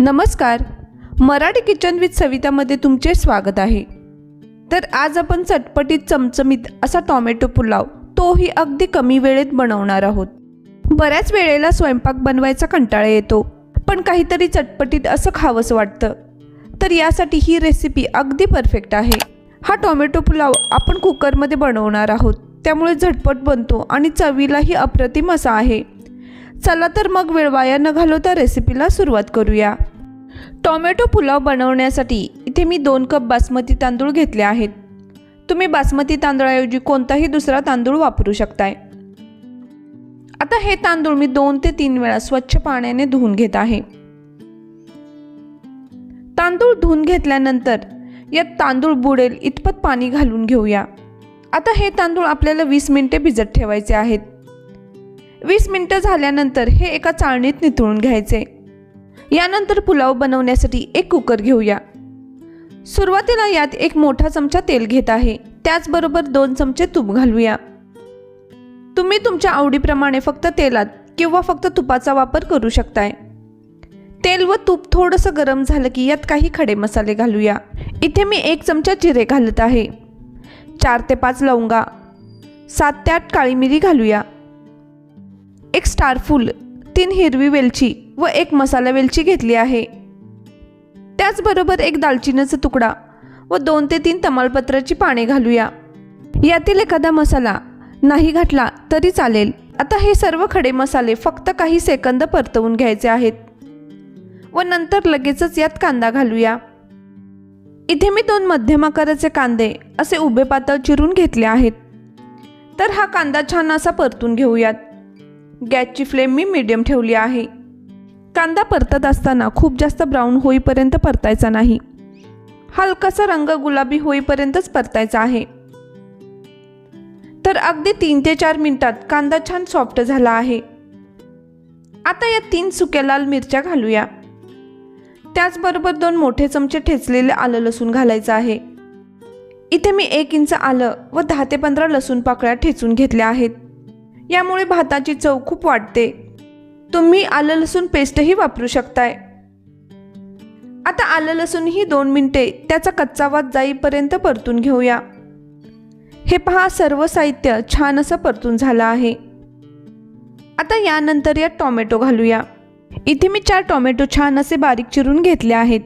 नमस्कार. Marathi kitchen with सवितामध्ये तुमचे स्वागत आहे. तर आज आपण चटपटीत चमचमीत असा टॉमॅटो पुलाव तोही अगदी कमी वेळेत बनवणार आहोत. बऱ्याच वेळेला स्वयंपाक बनवायचा कंटाळा येतो पण काहीतरी चटपटीत असं खावंसं वाटतं. तर यासाठी ही रेसिपी अगदी परफेक्ट आहे. हा टॉमॅटो पुलाव आपण कुकरमध्ये बनवणार आहोत. त्यामुळे झटपट बनतो आणि चवीलाही अप्रतिम असा आहे. चला तर मग वेळ वाया न घालवता रेसिपीला सुरुवात करूया. टोमॅटो पुलाव बनवण्यासाठी इथे मी दोन कप बासमती तांदूळ घेतले आहेत. तुम्ही बासमती तांदळाऐवजी कोणताही दुसरा तांदूळ वापरू शकताय. आता हे तांदूळ मी दोन ते तीन वेळा स्वच्छ पाण्याने धुवून घेत आहे. तांदूळ धुवून घेतल्यानंतर यात तांदूळ बुडेल इतपत पाणी घालून घेऊया. आता हे तांदूळ आपल्याला वीस मिनिटे भिजत ठेवायचे आहेत. वीस मिनटं झाल्यानंतर हे एका चाळणीत निथळून घ्यायचे. यानंतर पुलाव बनवण्यासाठी एक कुकर घेऊया. सुरुवातीला यात एक मोठा चमचा तेल घेत आहे. त्याचबरोबर दोन चमचे तूप घालूया. तुम्ही तुमच्या आवडीप्रमाणे फक्त तेलात किंवा फक्त तुपाचा वापर करू शकताय. तेल व तूप थोडंसं गरम झालं की यात काही खडे मसाले घालूया. इथे मी एक चमचा जिरे घालत आहे. चार ते पाच लवंगा. सात ते आठ काळी मिरी घालूया. एक स्टारफूल तीन हिरवी वेलची व एक मसाला वेलची घेतली आहे. त्याचबरोबर एक दालचिनीचा तुकडा व दोन ते तीन तमालपत्राची पाने घालूया. यातील एखादा मसाला नाही घातला तरी चालेल. आता हे सर्व खडे मसाले फक्त काही सेकंद परतवून घ्यायचे आहेत. व नंतर लगेचच यात कांदा घालूया. इथे मी दोन मध्यम आकाराचे कांदे असे उभे पातळ चिरून घेतले आहेत. तर हा कांदा छान असा परतून घेऊयात. गॅसची फ्लेम मी मीडियम ठेवली आहे. कांदा परतत असताना खूप जास्त ब्राऊन होईपर्यंत परतायचा नाही. हलकासा रंग गुलाबी होईपर्यंतच परतायचा आहे. तर अगदी तीन ते चार मिनिटात कांदा छान सॉफ्ट झाला आहे. आता या तीन सुक्या लाल मिरच्या घालूया. त्याचबरोबर दोन मोठे चमचे ठेचलेले आलं लसूण घालायचं आहे. इथे मी एक इंच आलं व दहा ते पंधरा लसूण पाकळ्या ठेचून घेतल्या आहेत. यामुळे भाताची चव खूप वाढते. तुम्ही आलं लसूण पेस्टही वापरू शकताय. आता आलं लसूण ही दोन मिनटे त्याचा कच्चा वाद जाईपर्यंत परतून घेऊया. हे पहा सर्व साहित्य छान असं परतून झालं आहे. आता यानंतर यात टॉमॅटो घालूया. इथे मी चार टॉमॅटो छान असे बारीक चिरून घेतले आहेत.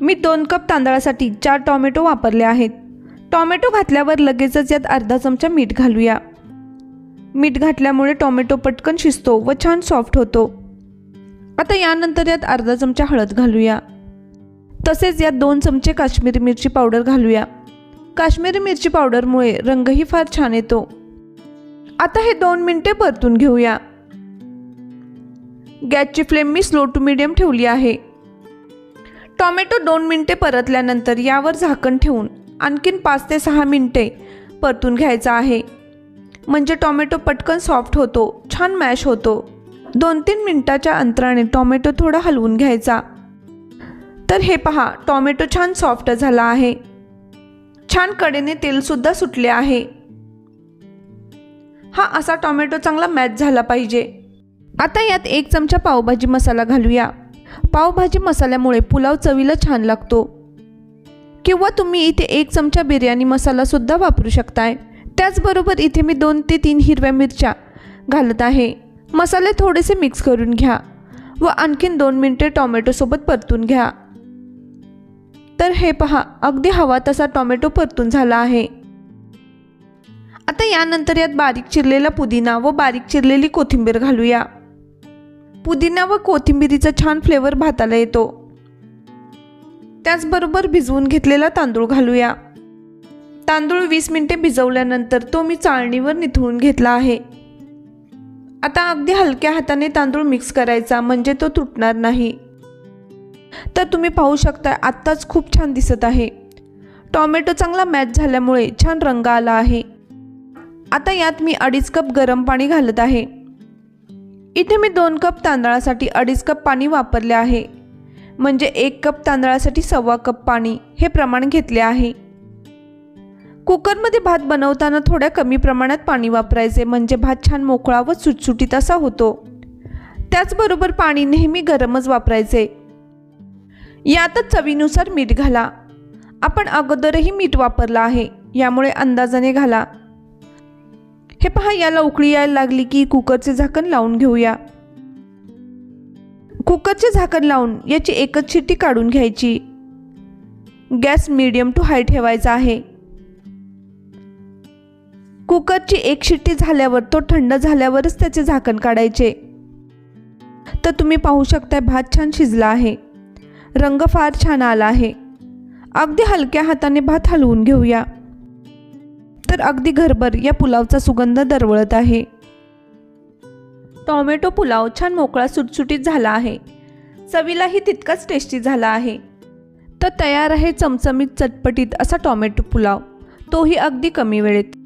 मी दोन कप तांदळासाठी चार टॉमॅटो वापरले आहेत. टॉमॅटो घातल्यावर लगेचच यात अर्धा चमचा मीठ घालूया. मीठ घातल्यामुळे टोमॅटो पटकन शिजतो व छान सॉफ्ट होतो. आता यानंतर यात अर्धा चमचा हळद घालूया. तसेच यात दोन चमचे काश्मीरी मिरची पावडर घालूया. काश्मीरी मिरची पावडरमुळे रंगही फार छान येतो. आता हे दोन मिनटे परतून घेऊया. गॅसची फ्लेम मी स्लो टू मिडियम ठेवली आहे. टॉमॅटो दोन मिनटे परतल्यानंतर यावर झाकण ठेवून आणखीन पाच ते सहा मिनटे परतून घ्यायचं आहे. म्हणजे टॉमॅटो पटकन सॉफ्ट होतो छान मॅश होतो. दोन तीन मिनटाच्या अंतराने टॉमॅटो थोडा हलवून घ्यायचा. तर हे पहा टॉमॅटो छान सॉफ्ट झाला आहे. छान कडेने तेलसुद्धा सुटले आहे. हा असा टॉमॅटो चांगला मॅच झाला पाहिजे. आता यात एक चमचा पावभाजी मसाला घालूया. पावभाजी मसाल्यामुळे पुलाव चवीला छान लागतो. किंवा तुम्ही इथे एक चमचा बिर्याणी मसालासुद्धा वापरू शकताय. त्याचबरोबर इथे मी दोन ते तीन हिरव्या मिरच्या घालत आहे. मसाले थोडेसे मिक्स करून घ्या व आणखीन दोन मिनटे टॉमॅटोसोबत परतून घ्या. तर हे पहा अगदी हवा तसा टॉमॅटो परतून झाला आहे. आता यानंतर यात बारीक चिरलेला पुदिना व बारीक चिरलेली कोथिंबीर घालूया. पुदिना व कोथिंबीरीचा छान फ्लेवर भाताला येतो. त्याचबरोबर भिजवून घेतलेला तांदूळ घालूया. तांदूळ वीस मिनिटे भिजवल्यानंतर तो मी चाळणीवर निथळून घेतला आहे. आता अगदी हलक्या हाताने तांदूळ मिक्स करायचा म्हणजे तो तुटणार नाही. तर तुम्ही पाहू शकता आत्ताच खूप छान दिसत आहे. टॉमॅटो चांगला मॅच झाल्यामुळे छान रंग आला आहे. आता यात मी अडीच कप गरम पाणी घालत आहे. इथे मी दोन कप तांदळासाठी अडीच कप पाणी वापरले आहे. म्हणजे एक कप तांदळासाठी सव्वा कप पाणी हे प्रमाण घेतले आहे. कुकरमध्ये भात बनवताना थोड्या कमी प्रमाणात पाणी वापरायचे म्हणजे भात छान मोकळा व सुटसुटीत असा होतो. त्याचबरोबर पाणी नेहमी गरमच वापरायचे. यातच चवीनुसार मीठ घाला. आपण अगोदरही मीठ वापरलं आहे यामुळे अंदाजाने घाला. हे पहा याला उकळी यायला लागली की कुकरचे झाकण लावून घेऊया. कुकरचे झाकण लावून याची एकच शिट्टी काढून घ्यायची. गॅस मीडियम टू हाय ठेवायचा आहे. कुकरची एक शिट्टी झाल्यावर तो थंड झाल्यावरच त्याचे झाकण काढायचे. तर तुम्ही पाहू शकता भात छान शिजला आहे. रंग फार छान आला आहे. अगदी हलक्या हाताने भात हलवून घेऊया. तर अगदी घरभर या पुलावचा सुगंध दरवळत आहे. टॉमॅटो पुलाव छान मोकळा सुटसुटीत झाला आहे. चवीलाही तितकाच टेस्टी झाला आहे. तर तयार आहे चमचमीत चटपटीत असा टॉमॅटो पुलाव. तोही अगदी कमी वेळेत.